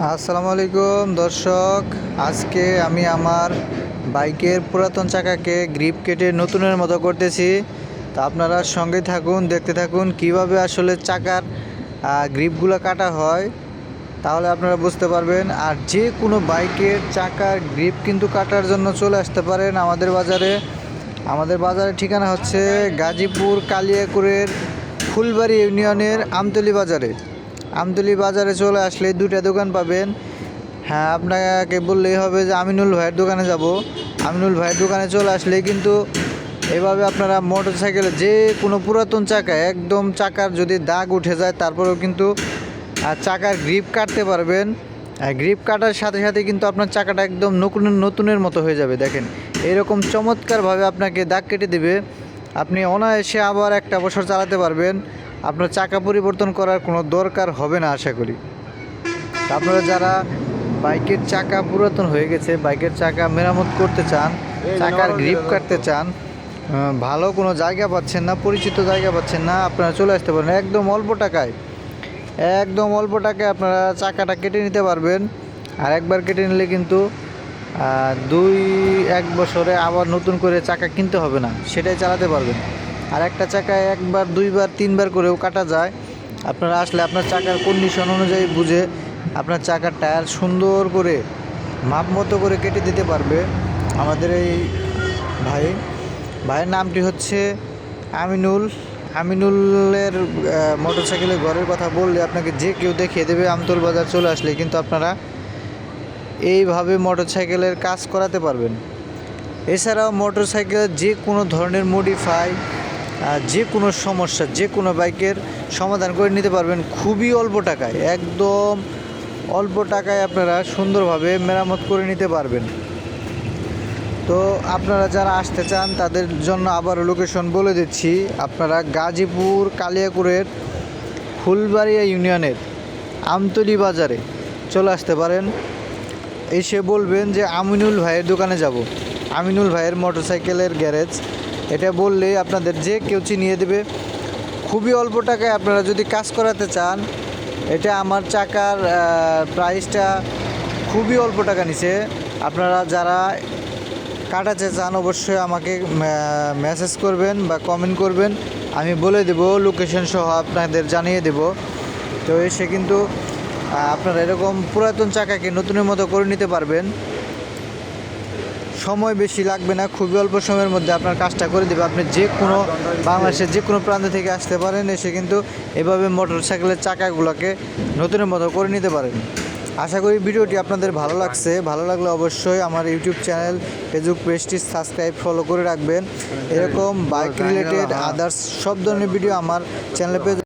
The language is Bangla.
আসসালামু আলাইকুম, দর্শক। আজকে আমি আমার বাইকের পুরাতন চাকাকে গ্রিপ কেটে নতুনের মতো করতেছি। তা আপনারা সঙ্গে থাকুন, দেখতে থাকুন কীভাবে আসলে চাকার গ্রিপগুলো কাটা হয়। তাহলে আপনারা বুঝতে পারবেন। আর যে কোনো বাইকের চাকার গ্রিপ কিন্তু কাটার জন্য চলে আসতে পারেন আমাদের বাজারে। আমাদের বাজারের ঠিকানা হচ্ছে গাজীপুর কালিয়াকুরের ফুলবাড়ি ইউনিয়নের আমতলি বাজারে। আমতলি বাজারে চলে আসলে দুটা দোকান পাবেন। হ্যাঁ আপনাকে বললেই হবে যে আমিনুল ভাইয়ের দোকানে যাব। আমিনুল ভাইয়ের দোকানে চলে আসলে কিন্তু এভাবে আপনারা মোটর সাইকেলে যে কোনো পুরাতন চাকা, একদম চাকার যদি দাগ উঠে যায়, তারপরেও কিন্তু চাকার গ্রিপ কাটতে পারবেন। গ্রিপ কাটার সাথে সাথে কিন্তু আপনার চাকাটা একদম নতুন, নতুনের মতো হয়ে যাবে, দেখেন। এরকম চমৎকারভাবে আপনাকে দাগ কেটে দেবে। আপনি অনায়াসে আবার একটা বছর চালাতে পারবেন। আপনার চাকা পরিবর্তন করার কোনো দরকার হবে না আশা করি। আপনারা যারা বাইকের চাকা পুরাতন হয়ে গেছে বাইকের চাকা মেরামত করতে চান চাকার গ্রিপ কাটতে চান ভালো কোনো জায়গা পাচ্ছেন না পরিচিত জায়গা পাচ্ছেন না আপনারা চলে আসতে পারেন একদম অল্প টাকায় একদম অল্প টাকায় আপনারা চাকাটা কেটে নিতে পারবেন। আর একবার কেটে নিলে কিন্তু দুই এক বছরে আবার নতুন করে চাকা কিনতে হবে না সেটাই চালাতে পারবেন। আর একটা চাকায় একবার, দুইবার, তিনবার করেও কাটা যায়। আপনারা আসলে আপনার চাকার কন্ডিশন অনুযায়ী বুঝে আপনার চাকার টায়ার সুন্দর করে, মাপ মতো করে কেটে দিতে পারবে। আমাদের এই ভাই, ভাইয়ের নামটি হচ্ছে আমিনুল। আমিনুলের মোটর সাইকেলের ঘরের কথা বললে আপনাকে যে কেউ দেখিয়ে দেবে, আমতল বাজার চলে আসলে কিন্তু আপনারা এইভাবে মোটর সাইকেলের কাজ করাতে পারবেন। এছাড়াও মোটর সাইকেল যে কোনো ধরনের মডিফাই যে কোনো সমস্যা, যে কোনো বাইকের সমাধান করে নিতে পারবেন খুবই অল্প টাকায়। একদম অল্প টাকায় আপনারা সুন্দরভাবে মেরামত করে নিতে পারবেন। তো আপনারা যারা আসতে চান, তাদের জন্য আবার লোকেশন বলে দিচ্ছি, আপনারা গাজীপুর কালিয়াকুরের ফুলবাড়িয়া ইউনিয়নের আমতলি বাজারে চলে আসতে পারেন। এসে বলবেন যে, আমিনুল ভাইয়ের দোকানে যাব। আমিনুল ভাইয়ের মোটরসাইকেলের গ্যারেজ। এটা বললে আপনাদের যে কেউ চিনিয়ে দেবে। খুবই অল্প টাকায় আপনারা যদি কাজ করাতে চান, এটা আমার চাকার প্রাইসটা খুবই অল্প টাকা নিছে। আপনারা যারা কাটাতে চান অবশ্যই আমাকে মেসেজ করবেন বা কমেন্ট করবেন। আমি বলে দেব লোকেশন সহ আপনাদের জানিয়ে দেব। তো এসে কিন্তু আপনারা এরকম পুরাতন চাকাকে নতুনের মতো করে নিতে পারবেন। সময় বেশি লাগবে না, খুবই অল্প সময়ের মধ্যে আপনার কাজটা করে দেবে। আপনি যে কোনো বাংলাদেশের যে কোনো প্রান্ত থেকে আসতে পারেন, এসে কিন্তু এভাবে মোটর সাইকেলের চাকাগুলোকে নতুনের মতো করে নিতে পারেন। আশা করি ভিডিওটি আপনাদের ভালো লাগছে। ভালো লাগলে অবশ্যই আমার ইউটিউব চ্যানেল, ফেসবুক পেজটি সাবস্ক্রাইব, ফলো করে রাখবেন। এরকম বাইক রিলেটেড আদার্স সব ধরনের ভিডিও আমার চ্যানেলে পেজ